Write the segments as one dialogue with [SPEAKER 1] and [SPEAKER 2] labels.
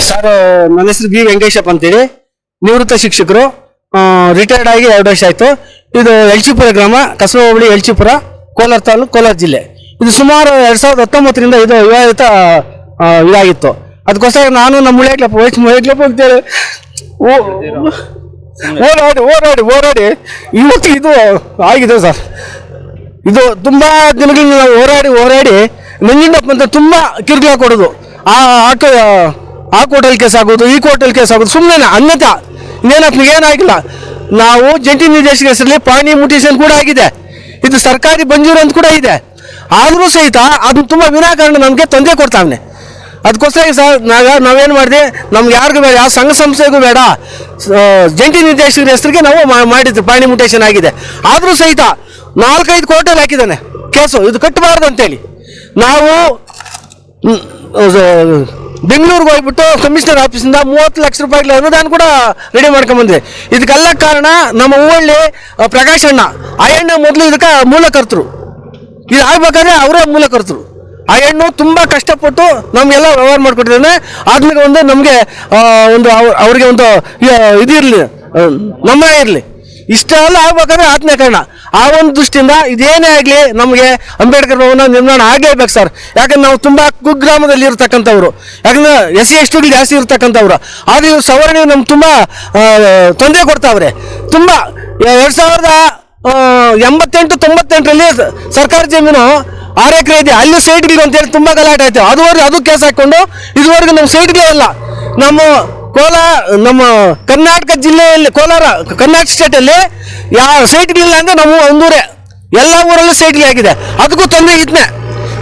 [SPEAKER 1] Sir, ನನ್ನ ಹೆಸರು B Venkateshappa ಅಂತೇಳಿ ನಿವೃತ್ತ ಶಿಕ್ಷಕರು ರಿಟೈರ್ಡ್ ಆಗಿ ಎರಡು ವರ್ಷ ಆಯಿತು. ಇದು ಎಲ್ಚಿಪುರ ಗ್ರಾಮ ಕಸಬ ಹೋಬಳಿ ಎಲ್ಚಿಪುರ ಕೋಲಾರ ತಾಲೂಕು, ಕೋಲಾರ ಜಿಲ್ಲೆ. ಇದು ಸುಮಾರು ಎರಡು ಸಾವಿರದ ಹತ್ತೊಂಬತ್ತರಿಂದ ಇದು ವಿವಾದಿತ ಇದಾಗಿತ್ತು. ಅದಕ್ಕೋಸ್ಕರ ನಾನು ನಮ್ಮ ಮುಳಿಯಕ್ಲಪ್ಪ ವಯಸ್ಸು ಮುಳಿಯಕ್ಲಪ್ಪ ಅಂತೇಳಿ ಓ- ಓಡಾಡಿ ಓಡಾಡಿ ಹೋರಾಡಿ ಇವತ್ತು ಇದು ಆಗಿದೆ ಸರ್. ಇದು ತುಂಬ ದಿನಗಳಿಂದ ನಾವು ಹೋರಾಡಿ ಹೋರಾಡಿ ನಂಜುಂಡಪ್ಪ ಅಂತ ತುಂಬ ಕಿರುಕುಳ ಕೊಡೋದು. ಆ ಆಟೋ ಆ ಕೋರ್ಟಲ್ಲಿ ಕೇಸ್ ಆಗೋದು, ಈ ಕೋರ್ಟಲ್ಲಿ ಕೇಸ್ ಆಗೋದು ಸುಮ್ಮನೆ ಅನ್ಯತಾ ಇನ್ನೇನಪ್ಪ ಏನಾಗಿಲ್ಲ ನಾವು ಜಂಟಿ ನಿರ್ದೇಶಕ ಹೆಸರಲ್ಲಿ ಪಾಣಿ ಮುಟ್ಟಿಸಲು ಕೂಡ ಆಗಿದೆ. ಇದು ಸರ್ಕಾರಿ ಮಂಜೂರು ಅಂತ ಕೂಡ ಇದೆ. ಆದರೂ ಸಹಿತ ಅದು ತುಂಬ ವಿನಾಕಾರಣ ನಮಗೆ ತೊಂದರೆ ಕೊಡ್ತಾವನೆ. ಅದಕ್ಕೋಸ್ಕರ ಸರ್ ನಾವು ನಾವೇನು ಮಾಡಿದೆ, ನಮ್ಗೆ ಯಾರಿಗೂ ಬೇಡ ಸಂಘ ಸಂಸ್ಥೆಗೂ ಬೇಡ ಜಂಟಿ ನಿರ್ದೇಶಕರ ಹೆಸರಿಗೆ ನಾವು ಮಾ- ಮಾಡಿದ್ದು ಪಾಣಿ ಮುಟೇಶನ್ ಆಗಿದೆ. ಆದರೂ ಸಹಿತ ನಾಲ್ಕೈದು ಕೋರ್ಟಲ್ಲಿ ಹಾಕಿದ್ದಾನೆ ಕೇಸು. ಇದು ಕಟ್ಟಬಾರ್ದು ಅಂತೇಳಿ. ನಾವು ಬೆಂಗಳೂರಿಗೆ ಹೋಗ್ಬಿಟ್ಟು ಕಮಿಷನರ್ ಆಫೀಸಿಂದ ಮೂವತ್ತು ಲಕ್ಷ ರೂಪಾಯಿ ಅನುದಾನ ಕೂಡ ರೆಡಿ ಮಾಡ್ಕೊಂಬಂದ್ವಿ ಇದಕ್ಕೆಲ್ಲ ಕಾರಣ ನಮ್ಮ ಹೂವಳ್ಳಿ ಪ್ರಕಾಶ್ ಅಣ್ಣ, ಆ ಅಣ್ಣ ಮೊದಲು ಇದಕ್ಕೆ ಮೂಲಕರ್ತರು ಇದು ಆಗ್ಬೇಕಾದ್ರೆ ಅವರೇ ಮೂಲಕರ್ತರು ಆ ಹೆಣ್ಣು ತುಂಬ ಕಷ್ಟಪಟ್ಟು ನಮಗೆಲ್ಲ ವ್ಯವಹಾರ ಮಾಡಿಕೊಟ್ಟಿದ್ದಾನೆ. ಆದ್ಮೇಲೆ ಒಂದು ನಮಗೆ ಒಂದು ಅವರಿಗೆ ಒಂದು ಇದಿರಲಿ ನಮ್ಮ ಇರಲಿ. ಇಷ್ಟೆಲ್ಲ ಆಗ್ಬೇಕಾದ್ರೆ ಆತ್ಮೀಯ ಕಾರಣ. ಆ ಒಂದು ದೃಷ್ಟಿಯಿಂದ ಇದೇನೇ ಆಗಲಿ ನಮಗೆ ಅಂಬೇಡ್ಕರ್ ಭವನ ನಿರ್ಮಾಣ ಆಗಲೇಬೇಕು ಸರ್. ಯಾಕಂದ್ರೆ ನಾವು ತುಂಬ ಕುಗ್ರಾಮದಲ್ಲಿ ಇರತಕ್ಕಂಥವ್ರು. ಯಾಕಂದ್ರೆ ಎಸ್ ಸಿ ಎಸ್ ಟಿಗಳು ಜಾಸ್ತಿ ಇರತಕ್ಕಂಥವ್ರು. ಆದರೆ ಇವ್ರು ಸವರ್ಣ ನಮ್ಗೆ ತುಂಬ ತೊಂದರೆ ಕೊಡ್ತಾವ್ರೆ. ತುಂಬ, ಎರಡು ಸಾವಿರದ ಎಂಬತ್ತೆಂಟು, ತೊಂಬತ್ತೆಂಟರಲ್ಲಿ ಸರ್ಕಾರಿ ಜಮೀನು ಆರು ಎಕರೆ ಇದೆ. ಅಲ್ಲಿ ಸೈಟ್ಗಳು ಅಂತೇಳಿ ತುಂಬ ಗಲಾಟೆ ಆಯ್ತು. ಅದುವರೆಗೆ ಅದು ಕೇಸ್ ಹಾಕೊಂಡು ಇದುವರೆಗೂ ನಮ್ಮ ಸೈಟ್ಗಳೇ ಇಲ್ಲ ನಮ್ಮ ಕೋಲಾರ, ನಮ್ಮ ಕರ್ನಾಟಕ ಜಿಲ್ಲೆಯಲ್ಲಿ, ಕೋಲಾರ, ಕರ್ನಾಟಕ ಸ್ಟೇಟಲ್ಲಿ ಯಾವ ಸೈಟ್ಗಳಿಲ್ಲ ಅಂದರೆ ನಮ್ಮ ಒಂದೂರೇ, ಎಲ್ಲ ಊರಲ್ಲೂ ಸೈಟ್ಗಳು ಆಗಿದೆ. ಅದಕ್ಕೂ ತೊಂದರೆ ಇದನ್ನೇ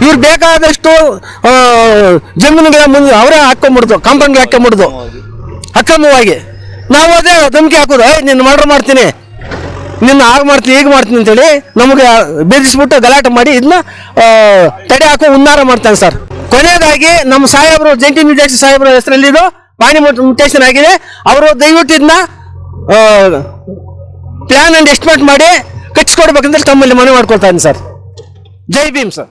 [SPEAKER 1] ಇವ್ರು ಬೇಕಾದಷ್ಟು ಜಮೀನುಗಳ ಮುಂದೆ ಅವರೇ ಹಾಕೊಂಡ್ಬಿಡ್ತು ಕಾಂಪೌಂಡ್ಗೆ ಹಾಕೊಂಡ್ಬಿಡ್ದು ಅಕ್ರಮವಾಗಿ. ನಾವು ಅದೇ ಧಮಕಿ ಹಾಕೋದು ನಿನ್ನ ಮರ್ಡರ್ ಮಾಡ್ತೀನಿ. ನಿನ್ನ ಆಗ ಮಾಡ್ತೀನಿ ಈಗ ಮಾಡ್ತೀನಿ ಅಂತೇಳಿ ನಮಗೆ ಬೆದರಿಸ್ಬಿಟ್ಟು ಗಲಾಟೆ ಮಾಡಿ ಇದನ್ನ ತಡೆ ಹಾಕೋ ಉನ್ನಾರ ಮಾಡ್ತಾನೆ ಸರ್. ಕೊನೆಯದಾಗಿ ನಮ್ಮ ಸಾಹೇಬರು, ಜಂಟಿ ನಿರ್ದೇಶಕ ಸಾಹೇಬರ ಹೆಸರಲ್ಲಿ ಇದು. ಪಾಣಿ ಮ್ಯೂಟೇಷನ್ ಆಗಿದೆ. ಅವರು ದಯವಿಟ್ಟು ಇದನ್ನ ಪ್ಲಾನ್ ಅಂಡ್ ಎಸ್ಟಿಮೇಟ್ ಮಾಡಿ ಕಟ್ಸ್ಕೊಡ್ಬೇಕಂತ ತಮ್ಮಲ್ಲಿ ಮನವಿ ಮಾಡ್ಕೊಳ್ತಾ ಇದ್ದೀನಿ ಸರ್. ಜೈ ಭೀಮ್ ಸರ್.